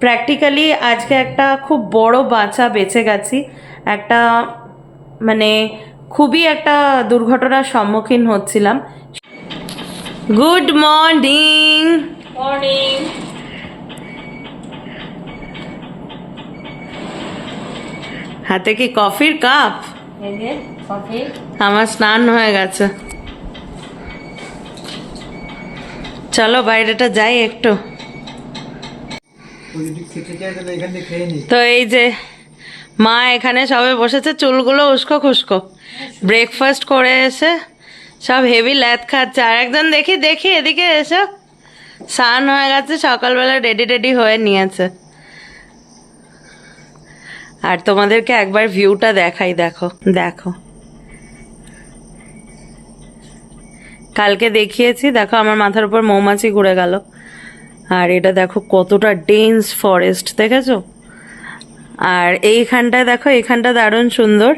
Practically আজকে একটা খুব বড় বাঁচা বেঁচে গেছি। একটা মানে খুবই একটা দুর্ঘটনার সম্মুখীন হচ্ছিলাম। গুড মর্নিং মর্নিং হাতে কি কফির কাপ? কফি। আমার স্নান হয়ে গেছে। চলো বাইরেটা যাই একটু ও যদি খেতে চায় তাহলে এখান থেকে খেয়ে নি তো এই যে মা এখানে সবে বসেছে, চুলগুলো উস্কো খুস্কো। ব্রেকফাস্ট করে এসে সব হেভি ল্যাদ খাচ্ছে। আর একজন দেখি দেখি এদিকে এসো স্নান হয়ে গেছে, সকালবেলা রেডি রেডি হয়ে নিয়েছে। আর তোমাদেরকে একবার ভিউটা দেখাই, দেখো দেখো। কালকে দেখিয়েছি, দেখো আমার মাথার উপর মৌমাছি ঘুরে গেল। আর এটা দেখো কতটা ডেন্স ফরেস্ট দেখেছ? আর এইখানটা দেখো এখানটা দারুণ সুন্দর।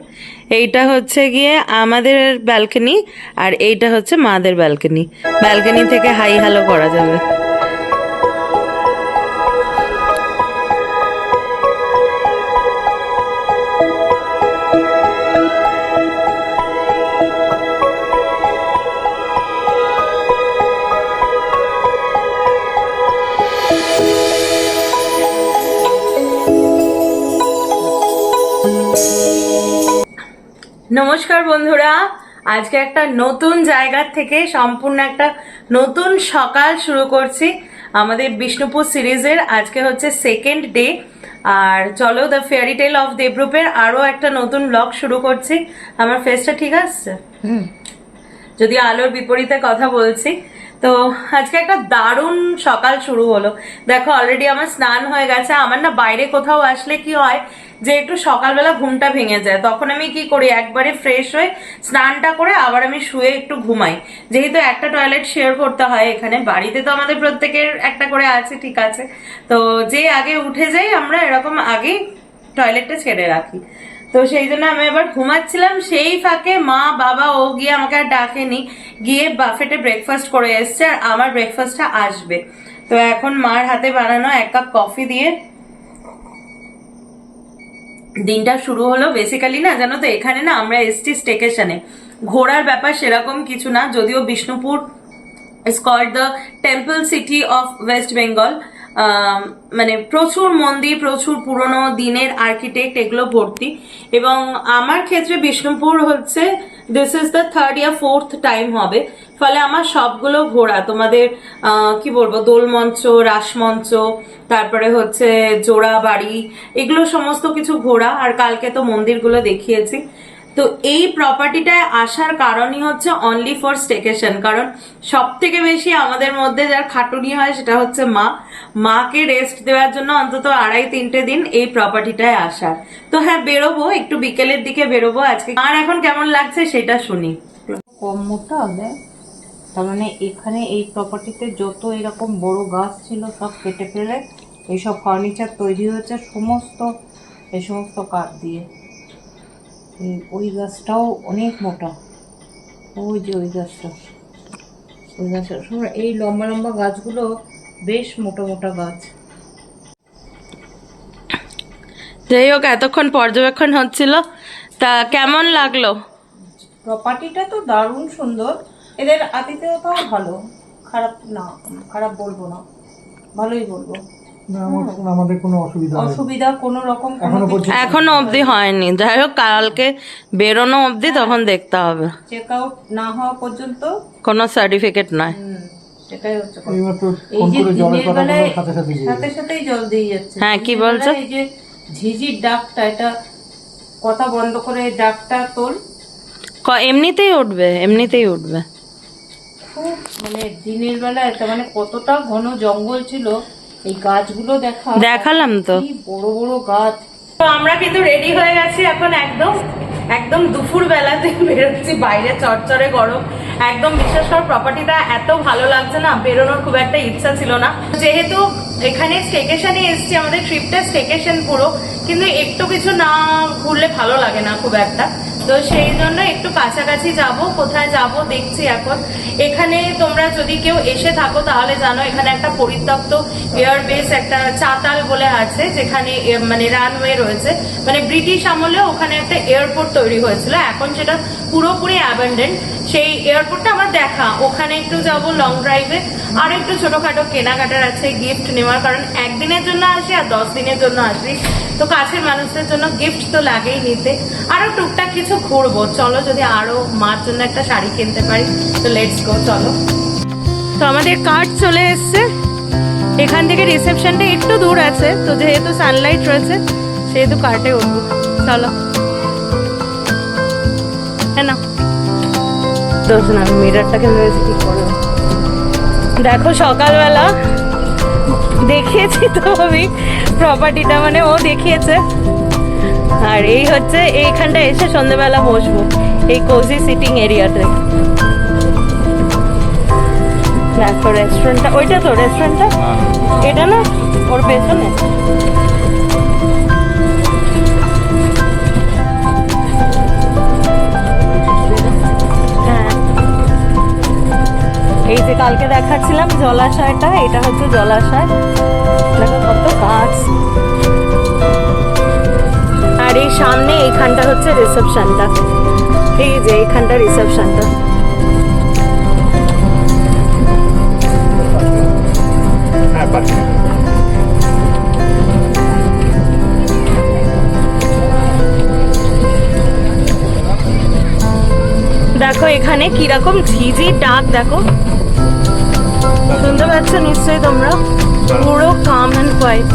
এইটা হচ্ছে গিয়ে আমাদের ব্যালকনি আর এইটা হচ্ছে মাদের ব্যালকনি ব্যালকনি থেকে হাই হ্যালো করা যাবে। নমস্কার বন্ধুরা। আজকে একটা নতুন জায়গার থেকে সম্পূর্ণ একটা নতুন সকাল শুরু করছি আমাদের বিষ্ণুপুর সিরিজের। আজকে হচ্ছে সেকেন্ড ডে আর চলো দ্য ফেয়ারি টেল অফ দেবরূপের আরও একটা নতুন ব্লগ শুরু করছি। আমার ফেসটা ঠিক আসছে যদি আলোর বিপরীতে কথা বলছি। তো আজকে একটা দারুণ সকাল শুরু হলো। দেখো অলরেডি আমার স্নান হয়ে গেছে। আমার না বাইরে কোথাও আসলে কি হয় যে একটু সকালবেলা ঘুমটা ভেঙে যায়। তখন আমি কি করি? একবারে ফ্রেশ হয়ে স্নানটা করে আবার আমি শুয়ে একটু ঘুমাই। যেহেতু একটা টয়লেট শেয়ার করতে হয় এখানে, বাড়িতে তো আমাদের প্রত্যেকের একটা করে আছে, ঠিক আছে। তো যে আগে উঠে যাই, আমরা এরকম আগে টয়লেটটা ছেড়ে রাখি। তো সেই জন্য আমি এবার ঘুমাচ্ছিলাম, সেই ফাঁকে মা, বাবা, ও গিয়ে আমাকে আর ডাকেনি। গিয়ে বাফেটে ব্রেকফাস্ট করে এসছে আর আমার ব্রেকফাস্টটা আসবে। তো এখন মার হাতে বানানো এক কাপ কফি দিয়ে দিনটা শুরু হলো বেসিক্যালি না, জানো তো, এখানে না আমরা এসছি স্টেকেশনে ঘোরার ব্যাপার সেরকম কিছু না, যদিও Bishnupur is called the temple city of West Bengal মানে প্রচুর মন্দির, প্রচুর পুরনো দিনের আর্কিটেক্ট এগুলো ভর্তি। এবং আমার ক্ষেত্রে বিষ্ণুপুর হচ্ছে this is the third year fourth time হবে। ফলে আমার সবগুলো ঘোরা তোমাদের কি বলব দোলমঞ্চ রাসমঞ্চ তারপরে হচ্ছে জোড়া বাড়ি, এগুলো সমস্ত কিছু ঘোরা আর কালকে তো মন্দিরগুলো দেখিয়েছি। তো এই প্রপার্টিটায় আসার কারণই হচ্ছে অনলি ফর স্টেকেশন কারণ সব থেকে বেশি আমাদের মধ্যে যার খাটুনি হয় সেটা হচ্ছে মা। মাকে রেস্ট দেওয়ার জন্য অন্তত আড়াই তিনটে দিন এই প্রপার্টিটায় আসার। তো হ্যাঁ বেরোবো, একটু বিকেলের দিকে বেরোবো আজকে। আর এখন কেমন লাগছে সেটা শুনি। কম মোটা হবে তার মানে এখানে এই প্রপার্টিতে যত এরকম বড় গাছ ছিল সব কেটে ফেলে, এইসব ফার্নিচার তৈরি হয়েছে, সমস্ত, এই সমস্ত কাঠ দিয়ে। ওই গাছটাও অনেক মোটা। ওই যে ওই গাছটা। ওই গাছটা। এই লম্বা লম্বা গাছগুলো বেশ মোটা মোটা গাছ। যাই হোক এতক্ষণ পর্যবেক্ষণ হচ্ছিল। তা কেমন লাগল? প্রপার্টিটা তো দারুণ সুন্দর। এদের আতিথেয়তাও ভালো। খারাপ না খারাপ বলব না। ভালোই বলব। আমাদের কোনো অসুবিধা অসুবিধা কোনো রকম এখনও অবধি হয়নি। যাই হোক কালকে বেরোনো অবধি তখন দেখতে হবে। চেক আউট না হওয়া পর্যন্ত। কোনো সার্টিফিকেট নয়। সেটাই হচ্ছে এই যে দিনের বেলায় সাথে সাথে দিয়ে সাথে সাথেই জল দিয়ে যাচ্ছে। হ্যাঁ, কি বলছো? এই যে ঝিঝির ডাকটা এটা কথা বন্ধ করে এই ডাকটা তোল। ক- এমনিতেই উঠবে এমনিতেই উঠবে। খুব মানে দিনের বেলায় তার মানে কতটা ঘন জঙ্গল ছিল। এই গাছগুলো দেখা দেখালাম তো। বড় বড় গাছ। তো আমরা কিন্তু রেডি হয়ে গেছি এখন একদম একদম দুপুর বেলাতে বেরোচ্ছি, বাইরে চড়চড়ে গরম। একদম বিশেষ করে প্রপার্টিটা এত ভালো লাগছে না, বেরোনোর খুব একটা ইচ্ছা ছিল না। যেহেতু এখানে স্টেকেশনে এসছি, আমাদের ট্রিপটা স্টেকেশন পুরো, কিন্তু একটু কিছু না ঘুরলে ভালো লাগে না খুব একটা। তো সেই জন্য একটু কাছাকাছি যাব, কোথায় যাব দেখছি এখন। এখানে তোমরা যদি কেউ এসে থাকো, তাহলে জানো এখানে একটা পরিত্যক্ত এয়ারবেস একটা চাতাল বলে আছে, যেখানে মানে রানওয়ে রয়েছে। মানে ব্রিটিশ আমলে ওখানে একটা এয়ারপোর্ট তৈরি হয়েছিল। এখন সেটা পুরোপুরি অ্যাবেন্ডেন্ট সেই এয়ারপোর্টটা আমার দেখা। ওখানে একটু যাব লং ড্রাইভে আর একটু ছোটখাটো কেনাকাটার আছে গিফট নেওয়ার। কারণ একদিনের জন্য আসি আর দশ দিনের জন্য আসি। তো কাছের মানুষদের জন্য গিফট তো লাগেই নিতে। আরও টুকটাক কিছু ঘুরবো। চলো যদি আরও মার জন্য একটা শাড়ি কিনতে পারি, তো লেটস গো চলো। তো আমাদের কার্ড চলে এসছে। এখান থেকে রিসেপশনটা একটু দূর আছে। তো যেহেতু সানলাইট রয়েছে সেহেতু কার্টে উঠবো চলো হ্যাঁ না দোষ না মিরারটাকে ভেবেছি ঠিক করব দেখো সকালবেলা দেখিয়েছি তো আমি প্রপার্টিটা মানে ও দেখিয়েছে। আর এই হচ্ছে এইখানটা এসে সন্ধ্যেবেলা বসবো এই কোজি সিটিং এরিয়াতে দেখো রেস্টুরেন্টটা ওইটা তো রেস্টুরেন্টটা এটা না? ওর পেছনে? এই যে কালকে দেখাচ্ছিলাম জলাশয়টা, এটা হচ্ছে জলাশয়। দেখো কত গাছ। আর এই সামনে এইখানটা হচ্ছে রিসেপশনটা এই যে এইখানটা রিসেপশনটা দেখো এখানে কীরকম ঝিঝি ডাক, দেখো। পাচ্ছ নিশ্চয়ই তোমরা? পুরো কাম অ্যান্ড কোয়াইট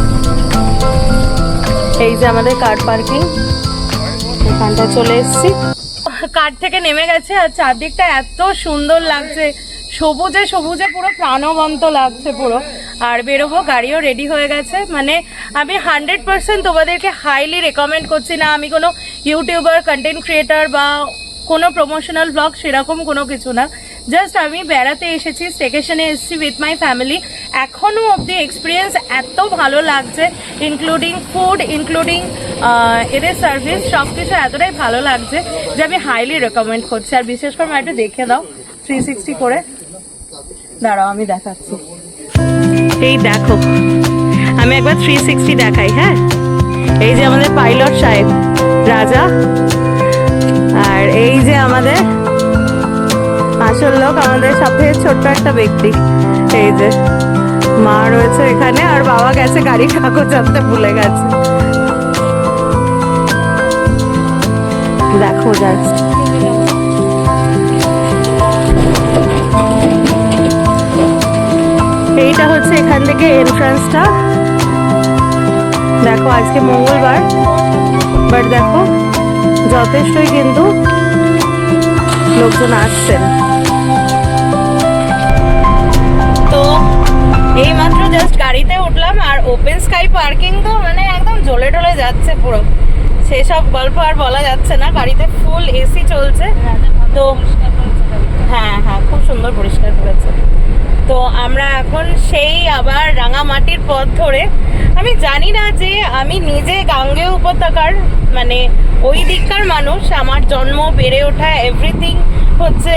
এই যে আমাদের কার পার্কিং এখানটা চলে এসেছি। কার থেকে নেমে গেছে আর চারদিকটা এত সুন্দর লাগছে। সবুজে সবুজে পুরো প্রাণবন্ত লাগছে পুরো। আর বেরোবো, গাড়িও রেডি হয়ে গেছে। মানে আমি হান্ড্রেড পার্সেন্ট তোমাদেরকে হাইলি রেকমেন্ড করছি না আমি কোনো ইউটিউবার কন্টেন্ট ক্রিয়েটার বা কোনো প্রমোশনাল ব্লগ সেরকম কোনো কিছু না। জাস্ট আমি বেড়াতে এসেছি স্টেকেশনে এসেছি উইথ মাই ফ্যামিলি এখনও অবধি এক্সপিরিয়েন্স এত ভালো লাগছে ইনক্লুডিং ফুড ইনক্লুডিং এদের সার্ভিস সব কিছু এতটাই ভালো লাগছে যে আমি হাইলি রেকমেন্ড করছি। আর বিশেষ করে একটু দেখে দাও থ্রি সিক্সটি করে। দাঁড়াও, আমি দেখাচ্ছি। এই দেখো, আমি একবার থ্রি সিক্সটি দেখাই হ্যাঁ? এই যে আমাদের পাইলট সাহেব, রাজা। আর এই যে আমাদের আসল লোক আমাদের সাথে ছোট্ট একটা ব্যক্তি। এই যে, মা রয়েছে এখানে আর বাবা গেছে গাড়ির কাগজ আনতে ভুলে গেছে। দেখো জাস্ট এইটা হচ্ছে এখান থেকে এন্ট্রান্সটা দেখো আজকে মঙ্গলবার বাট দেখো, যথেষ্টই কিন্তু লোকজন আসছেন। এই মাত্র জাস্ট গাড়িতে উঠলাম আর ওপেন স্কাই পার্কিং তো মানে একদম জ্বলে টলে যাচ্ছে পুরো। সেসব গল্প আর বলা যাচ্ছে না, গাড়িতে ফুল এসি চলছে। তো হ্যাঁ হ্যাঁ খুব সুন্দর পরিষ্কার করেছে। তো আমরা এখন সেই আবার রাঙামাটির পথ ধরে, আমি জানি না যে আমি নিজে গাঙ্গেয় উপত্যকার মানে ওই দিককার মানুষ, আমার জন্ম, বেড়ে ওঠা এভরিথিং হচ্ছে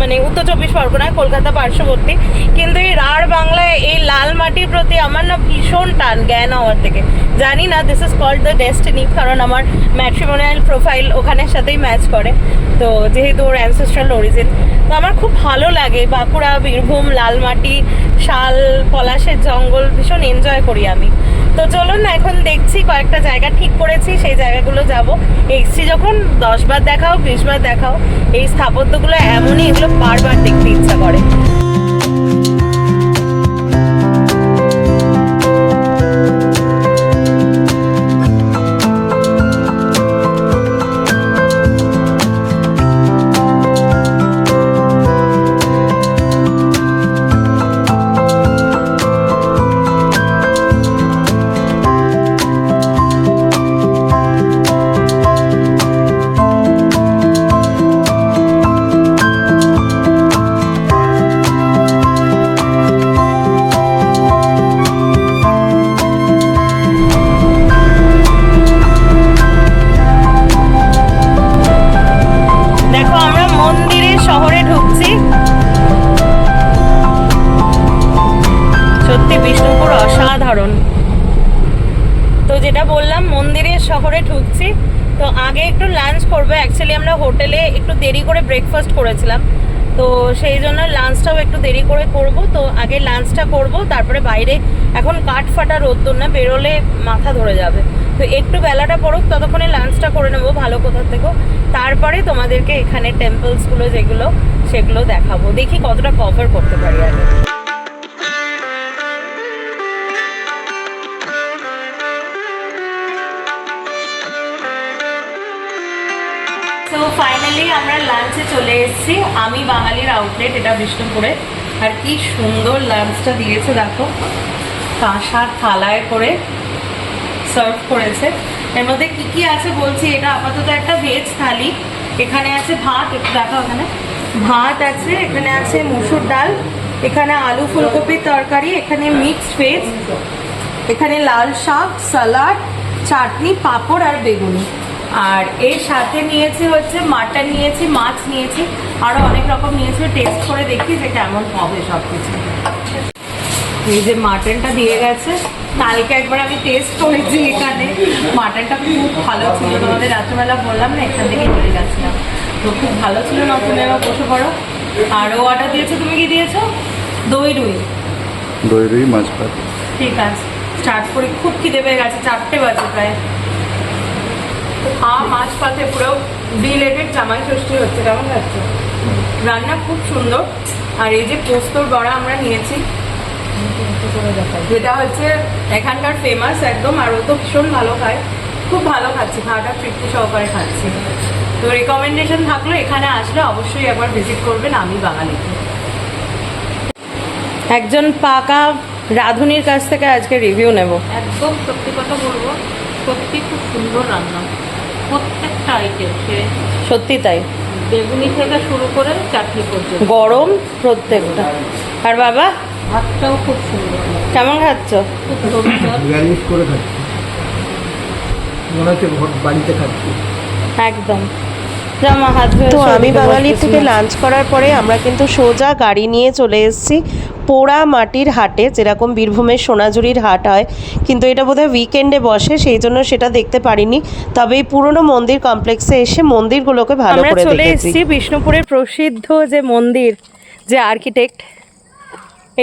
মানে উত্তর চব্বিশ পরগনায়, কলকাতা পার্শ্ববর্তী। কিন্তু এই রাঢ় বাংলায় এই লাল মাটির প্রতি আমার না ভীষণ টান জ্ঞান হওয়ার থেকে। জানি না this is called the destiny কারণ আমার ম্যাট্রিমোনিয়াল প্রোফাইল ওখানের সাথেই ম্যাচ করে। তো যেহেতু ওর অ্যানসেস্ট্রাল অরিজিন তো আমার খুব ভালো লাগে। বাঁকুড়া, বীরভূম লালমাটি শাল, পলাশের জঙ্গল, ভীষণ এনজয় করি আমি। তো চলুন না, এখন দেখছি কয়েকটা জায়গা ঠিক করেছি, সেই জায়গাগুলো যাব। এসছি যখন, দশ বার দেখাও, বিশ বার দেখাও। এই স্থাপত্যগুলো এমনই, এগুলো বারবার দেখতে ইচ্ছা করে। দেরি করে করব, তো আগে লাঞ্চটা করব, তারপরে বাইরে এখন কাঠ ফাটা রোদ্দুর না, বেরোলে মাথা ধরে যাবে। তো একটু বেলাটা পড়ুক, ততক্ষণে লাঞ্চটা করে নেব ভালো কোথা থেকে তারপরে তোমাদেরকে এখানে টেম্পলসগুলো যেগুলো, সেগুলো দেখাবো। দেখি কতটা কভার করতে পারি আগে ফাইনালি আমরা লাঞ্চে চলে এসেছি। আমি বাঙালির আউটলেট এটা বিষ্ণুপুরে। আর কি সুন্দর লাঞ্চটা দিয়েছে, দেখো। কাঁসার থালায় করে সার্ভ করেছে। এর মধ্যে কি কি আছে বলছি, এটা আপাতত একটা ভেজ থালি। এখানে আছে ভাত, একটু দেখো ওখানে ভাত আছে, এখানে আছে মুসুর ডাল, এখানে আলু ফুলকপির তরকারি, এখানে মিক্সড ভেজ এখানে লাল শাক সালাড চাটনি, পাঁপড় আর বেগুনি। আর এর সাথে নিয়েছি হচ্ছে মাটন নিয়েছি মাছ নিয়েছি আরও অনেক রকম নিয়েছি। টেস্ট করে দেখি যে কেমন হবে সব কিছু এই যে মাটনটা দিয়ে গেছে কালকে একবার আমি টেস্ট করেছি এখানে। মাটনটা খুব ভালো ছিল তোমাদের রাত্রেবেলা বললাম না এখান থেকে নিয়ে গেছিলাম। তো খুব ভালো ছিল না তুমি এবার বসে পড়ো। আরও অর্ডার দিয়েছ তুমি কি দিয়েছ? দই রুই। দই রুই মাছ ঠিক আছে। স্টার্ট করি খুব খিদে পেয়ে গেছে চারটে বাজে প্রায়। হ্যাঁ মাছ পাতে পুরো রিলেটেড জামাই ষষ্ঠী হচ্ছে, কেমন লাগছে? রান্না খুব সুন্দর। আর এই যে পোস্তর বড়া আমরা নিয়েছি, যেটা হচ্ছে এখানকার ফেমাস একদম, আর ও তো ভীষণ ভালো খায়। খুব ভালো খাচ্ছি, খাওয়াটা তৃপ্তি সহকারে খাচ্ছি। তো রেকমেন্ডেশন থাকল এখানে আসলে অবশ্যই একবার ভিজিট করবেন, আমি বাঙালিতে একজন পাকা রাঁধুনির কাছ থেকে আজকে রিভিউ নেব। একদম সত্যি কথা বলব, সত্যি খুব সুন্দর রান্না। প্রত্যেকটা আইটেম সত্যি তাই। বেগুনি থেকে শুরু করে চাটনি পর্যন্ত। গরম প্রত্যেকটা। আর বাবা? ভাতটাও খুব সুন্দর। কেমন খাচ্ছ? খুব করে খাচ্ছি। মনে হচ্ছে বাড়িতে খাচ্ছি। একদম। তো আমি ওদিকে বাঙালি থেকে লাঞ্চ করার পরে আমরা কিন্তু সোজা গাড়ি নিয়ে চলে এসেছি পোড়া মাটির হাটে যেরকম বীরভূমের সোনাঝুরির হাট হয়। কিন্তু এটা বোধহয় উইকেন্ডে বসে সেই জন্য সেটা দেখতে পারিনি। তবে এই পুরনো মন্দির কমপ্লেক্সে এসে মন্দিরগুলোকে ভালো করে চলে এসেছি বিষ্ণুপুরের প্রসিদ্ধ যে মন্দির যে আর্কিটেক্ট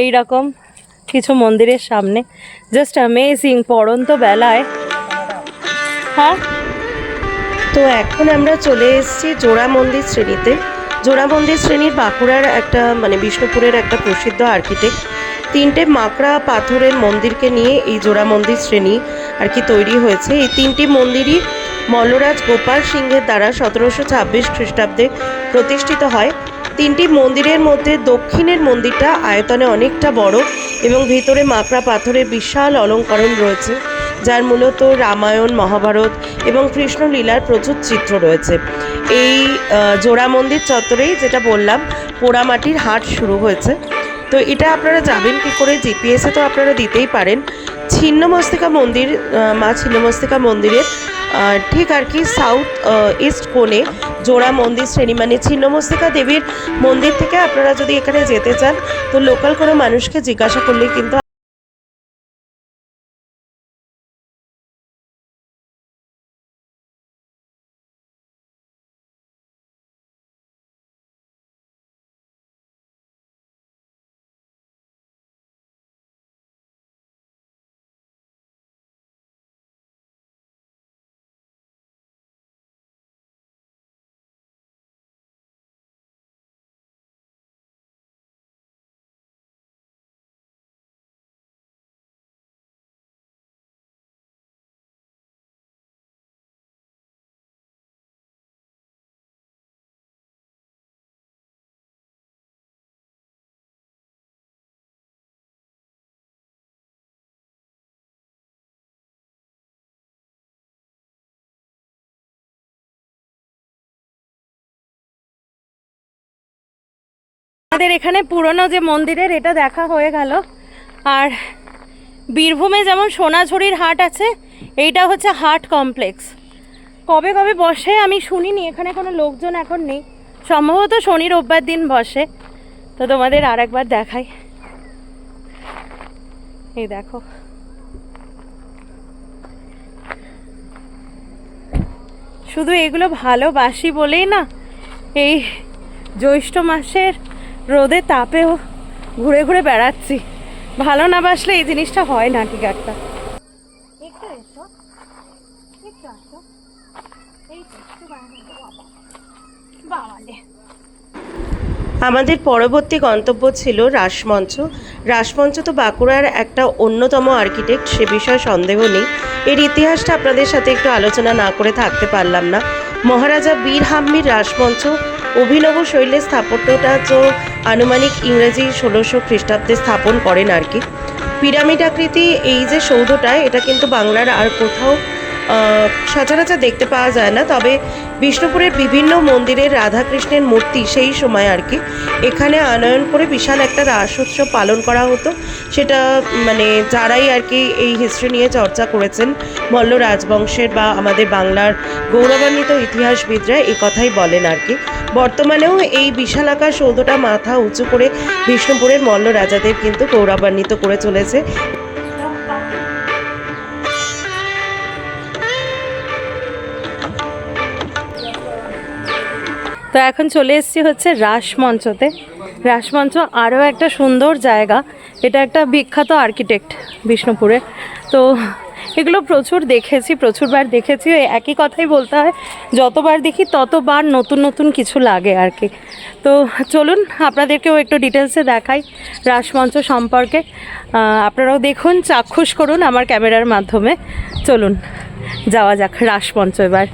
এই রকম কিছু মন্দিরের সামনে। জাস্ট অ্যামেজিং পড়ন্ত বেলায়। হ্যাঁ? তো এখন আমরা চলে এসেছি জোড়া মন্দির শ্রেণীতে। জোড়া মন্দির শ্রেণির বাঁকুড়ার একটা মানে বিষ্ণুপুরের একটা প্রসিদ্ধ আর্কিটেক্ট তিনটে মাকড়া পাথরের মন্দিরকে নিয়ে এই জোড়া মন্দির শ্রেণি আর কি তৈরি হয়েছে। এই তিনটি মন্দিরই মল্লরাজ গোপাল সিংহের দ্বারা সতেরোশো ছাব্বিশ খ্রিস্টাব্দে প্রতিষ্ঠিত হয়। তিনটি মন্দিরের মধ্যে দক্ষিণের মন্দিরটা আয়তনে অনেকটা বড় এবং ভিতরে মাকড়া পাথরের বিশাল অলঙ্করণ রয়েছে। যার মূলত রামায়ণ, মহাভারত এবং কৃষ্ণলীলার প্রচুর চিত্র রয়েছে। এই জোড়া মন্দির চত্বরেই যেটা বললাম, পোড়ামাটির হাট শুরু হয়েছে। তো এটা আপনারা যাবেন কি করে জিপিএসে তো আপনারা দিতেই পারেন। ছিন্নমস্তিকা মন্দির মা ছিন্নমস্তিকা মন্দিরের ঠিক আর কি সাউথ ইস্ট কোণে জোড়া মন্দির শ্রেণি। মানে ছিন্নমস্তিকা দেবীর মন্দির থেকে আপনারা যদি এখানে যেতে চান, তো লোকাল কোনো মানুষকে জিজ্ঞাসা করলে কিন্তু আমাদের এখানে পুরনো যে মন্দিরের, এটা দেখা হয়ে গেল। আর বীরভূমে যেমন সোনাঝুরির হাট আছে, এইটা হচ্ছে হাট কমপ্লেক্স। কবে কবে বসে আমি শুনিনি, এখানে কোনো লোকজন এখন নেই। সম্ভবত শনি রোববার দিন বসে। তো তোমাদের আর একবার দেখাই। এই দেখো। শুধু এগুলো ভালোবাসি বলেই না, এই জ্যৈষ্ঠ মাসের রোদে তাপেও ঘুরে ঘুরে বেড়াচ্ছি। ভালো না বাসলে এই জিনিসটা হয় না ঠিক একটা আমাদের পরবর্তী গন্তব্য ছিল রাসমঞ্চ। রাসমঞ্চ তো বাঁকুড়ার একটা অন্যতম আর্কিটেক্ট সে বিষয়ে সন্দেহ নেই। এর ইতিহাসটা আপনাদের সাথে একটু আলোচনা না করে থাকতে পারলাম না। মহারাজা বীর হাম্মির রাসমঞ্চ অভিনব শৈলের স্থাপত্যটা তো আনুমানিক ইংরেজি ষোলোশো খ্রিস্টাব্দে স্থাপন করেন আর কি। পিরামিড আকৃতি এই যে সৌধটা, এটা কিন্তু বাংলার আর কোথাও সচরাচর দেখতে পাওয়া যায় না, তবে বিষ্ণুপুরের বিভিন্ন মন্দিরের রাধাকৃষ্ণের মূর্তি সেই সময় আর কি। এখানে আনয়ন করে বিশাল একটা রাস উৎসব পালন করা হতো। সেটা মানে যারাই আর কি এই হিস্ট্রি নিয়ে চর্চা করেছেন, মল্ল রাজবংশের বা আমাদের বাংলার গৌরবান্বিত ইতিহাসবিদরা এই কথাই বলেন আর কি। বর্তমানেও এই বিশালাকার সৌধটা মাথা উঁচু করে বিষ্ণুপুরের মল্ল রাজাদের কিন্তু গৌরবান্বিত করে চলেছে। তো এখন চলে এসেছি হচ্ছে রাসমঞ্চতে। রাসমঞ্চ আরও একটা সুন্দর জায়গা। এটা একটা বিখ্যাত আর্কিটেক্ট বিষ্ণুপুরে। তো এগুলো প্রচুর দেখেছি, প্রচুরবার দেখেছি। একই কথাই বলতে হয়, যতবার দেখি ততবার নতুন নতুন কিছু লাগে আর কি। তো চলুন, আপনাদেরকেও একটু ডিটেলসে দেখাই রাসমঞ্চ সম্পর্কে। আপনারাও দেখুন, চাক্ষুষ করুন আমার ক্যামেরার মাধ্যমে। চলুন, যাওয়া যাক রাসমঞ্চ এবার।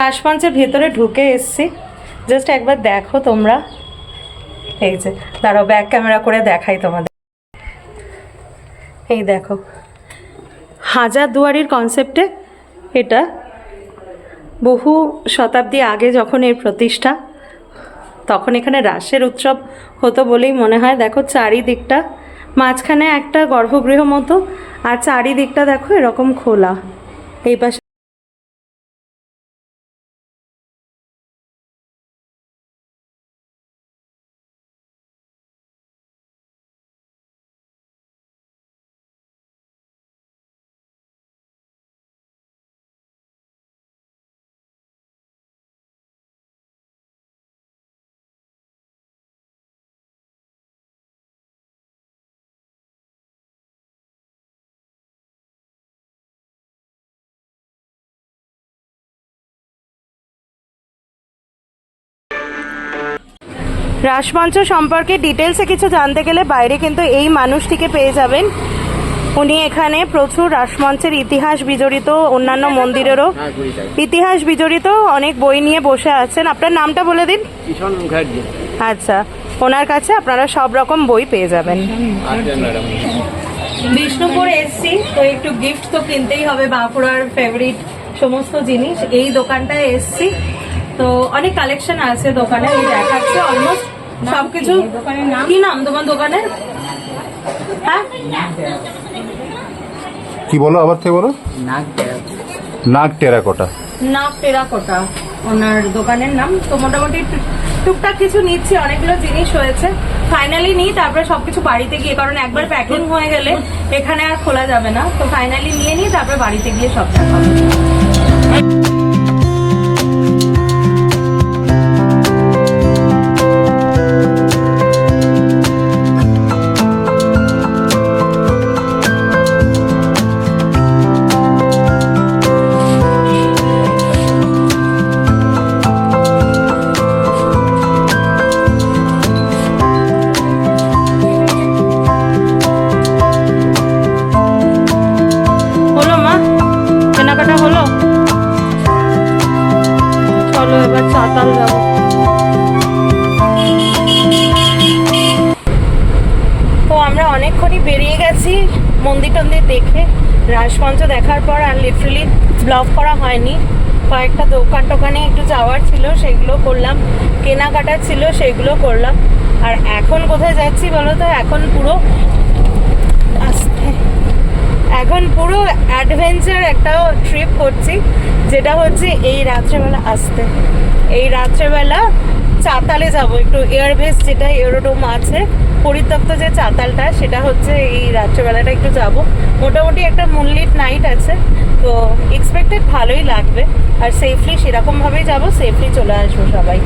রাসমঞ্চের ভেতরে ঢুকে এসছি। জাস্ট একবার দেখো তোমরা। এই যে, দাঁড়াও ব্যাক ক্যামেরা করে দেখাই তোমাদের। এই দেখো, হাজার দুয়ারির কনসেপ্টে এটা বহু শতাব্দী আগে যখন এর প্রতিষ্ঠা, তখন এখানে রাসের উৎসব হতো বলেই মনে হয়। দেখো চারিদিকটা, মাঝখানে একটা গর্ভগৃহ মতো, আর চারিদিকটা দেখো এরকম খোলা। এই পাশে রাসমঞ্চ সম্পর্কে ডিটেলসে কিছু জানতে গেলে বাইরে কিন্তু এই মানুষটিকে পেয়ে যাবেন। উনি এখানে প্রচুর রাসমঞ্চের ইতিহাস বিজড়িত অন্যান্য মন্দিরেরও ইতিহাস বিজড়িত অনেক বই নিয়ে বসে আছেন। আপনার নামটা বলে দিন। কিষণ মুখার্জি। আচ্ছা ওনার কাছে আপনারা সব রকম বই পেয়ে যাবেন। আচ্ছা বিষ্ণুপুর এসছি তো একটু গিফট তো কিনতেই হবে বাঁকুড়ার ফেভারিট সমস্ত জিনিস। এই দোকানটায় এসছি। তো অনেক কালেকশন আছে দোকানে দেখাচ্ছি অলমোস্ট সবকিছু। দোকানের নাম? কি নাম তোমার দোকানের? হ্যাঁ? কি বলো আবার থেকে বলো? নাগ টেরাকোটা নাক টেরাকোটা ওনার দোকানের নাম। তো মোটামুটি টুকটাক কিছু নিচ্ছি অনেকগুলো জিনিস হয়েছে। ফাইনালি নিই তারপরে সবকিছু বাড়িতে গিয়ে কারণ একবার প্যাকিং হয়ে গেলে এখানে আর খোলা যাবে না। তো ফাইনালি নিয়ে নিই তারপরে বাড়িতে গিয়ে সব দেখাবো। কেনাকাটা ছিল, সেগুলো করলাম। আর এখন কোথায় যাচ্ছি বলো তো? এখন পুরো এখন পুরো অ্যাডভেঞ্চার একটা ট্রিপ করছি, যেটা হচ্ছে এই রাত্রেবেলা আসতে। এই রাত্রেবেলা চাতালে যাব, একটু এয়ারবেস যেটা এরোডোম আছে, পরিত্যক্ত যে চাতালটা, সেটা হচ্ছে এই রাত্রেবেলাটা একটু যাব। মোটামুটি একটা মুনলিট নাইট আছে, তো এক্সপেক্টেড ভালোই লাগবে। আর সেফলি সেরকমভাবেই যাব সেফলি চলে আসব সবাই।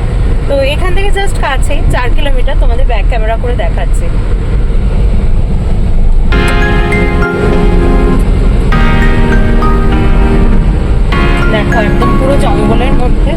তো এখান থেকে জাস্ট কাছেই, চার কিলোমিটার তোমাদের ব্যাক ক্যামেরা করে দেখাচ্ছি। দেখো, একদম পুরো জঙ্গলের মধ্যে।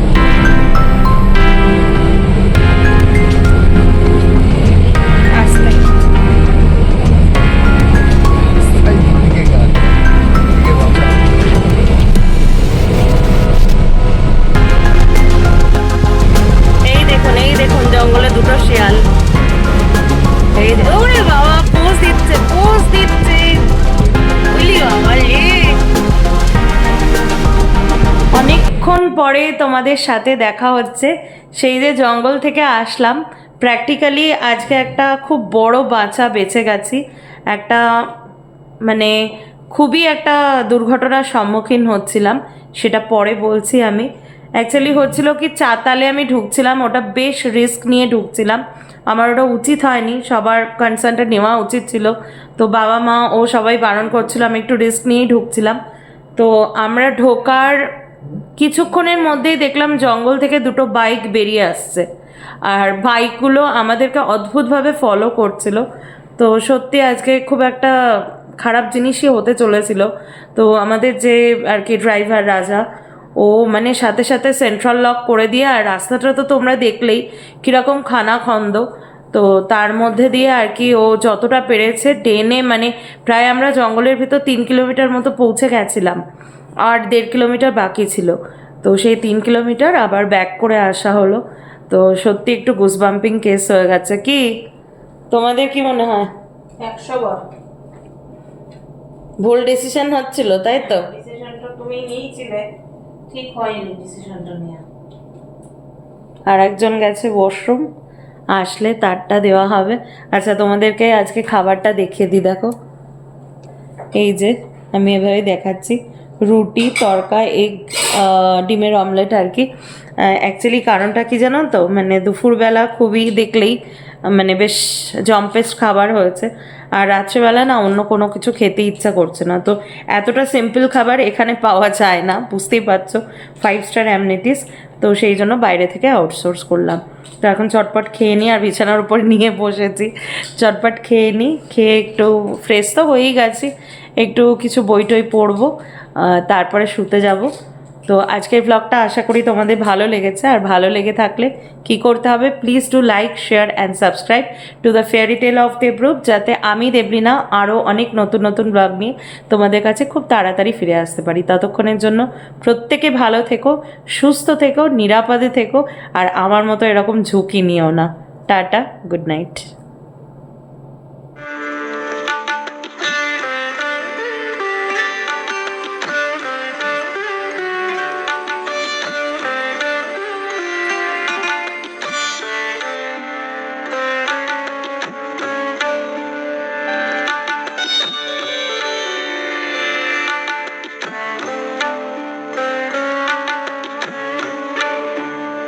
পরে তোমাদের সাথে দেখা হচ্ছে। সেই যে জঙ্গল থেকে আসলাম প্র্যাকটিক্যালি আজকে একটা খুব বড় বাঁচা বেঁচে গেছি। একটা মানে খুবই একটা দুর্ঘটনার সম্মুখীন হচ্ছিলাম, সেটা পরে বলছি আমি। অ্যাকচুয়ালি হচ্ছিল কি, চাতালে আমি ঢুকছিলাম, ওটা বেশ রিস্ক নিয়ে ঢুকছিলাম। আমার ওটা উচিত হয়নি, সবার কনসার্নটা নেওয়া উচিত ছিল। তো বাবা মা ও সবাই বারণ করছিল, আমি একটু রিস্ক নিয়েই ঢুকছিলাম। তো আমরা ঢোকার কিছুক্ষণের মধ্যেই দেখলাম জঙ্গল থেকে দুটো বাইক বেরিয়ে আসছে। আর বাইকগুলো আমাদেরকে অদ্ভুতভাবে ফলো করছিল। তো সত্যি আজকে খুব একটা খারাপ জিনিসই হতে চলেছিল। তো আমাদের যে আর কি ড্রাইভার রাজা, ও মানে সাথে সাথে সেন্ট্রাল লক করে দিয়ে, আর রাস্তাটা তো তোমরা দেখলেই কীরকম খানা খন্দ তো তার মধ্যে দিয়ে আর কি ও যতটা পেরেছে টেনে মানে প্রায় আমরা জঙ্গলের ভিতর তিন কিলোমিটার মতো পৌঁছে গেছিলাম। আর দেড় কিলোমিটার বাকি ছিল। তো সেই তিন কিলোমিটার আবার ব্যাক করে আসা হলো। তো সত্যি একটু গুসবাম্পিং কেস হয়ে গেছে। কি? তোমাদের কি মনে হয়? একশো বার। ভুল ডিসিশন হচ্ছিল তাই তো? ডিসিশনটা তুমি নিয়েছিলে। ঠিক হয়নি ডিসিশনটা নেওয়া। আর একজন গেছে ওয়াশরুম আসলে তারটা দেওয়া হবে। আচ্ছা তোমাদেরকে আজকে খাবারটা দেখিয়ে দিই দেখো। এই যে আমি এভাবে দেখাচ্ছি। রুটি, তরকা এগ ডিমের অমলেট আর কি। অ্যাকচুয়ালি কারণটা কি জানো তো? মানে দুপুরবেলা খুবই দেখলেই মানে বেশ জম্পেস্ট খাবার হয়েছে। আর রাত্রেবেলা না অন্য কোনো কিছু খেতে ইচ্ছা করছে না। তো এতটা সিম্পল খাবার এখানে পাওয়া যায় না, বুঝতেই পারছ। ফাইভ স্টার অ্যামনিটিস তো সেই জন্য বাইরে থেকে আউটসোর্স করলাম। তো এখন চটপট খেয়ে নিই আর বিছানার উপর নিয়ে বসেছি। চটপট খেয়ে নিই, খেয়ে একটু ফ্রেশ তো হয়েই গেছি। একটু কিছু বই টই পড়ব তারপরে শুতে যাব। তো আজকের ব্লগটা আশা করি তোমাদের ভালো লেগেছে। আর ভালো লেগে থাকলে কি করতে হবে please to like share and subscribe to the fairy tale of Debrup যাতে আমি দেবলিনা আরও অনেক নতুন নতুন ব্লগ নিয়ে তোমাদের কাছে খুব তাড়াতাড়ি ফিরে আসতে পারি। ততক্ষণের জন্য প্রত্যেকে ভালো থেকো, সুস্থ থেকো, নিরাপদে থেকো, আর আমার মতো এরকম ঝুঁকি নিও না। Tata good night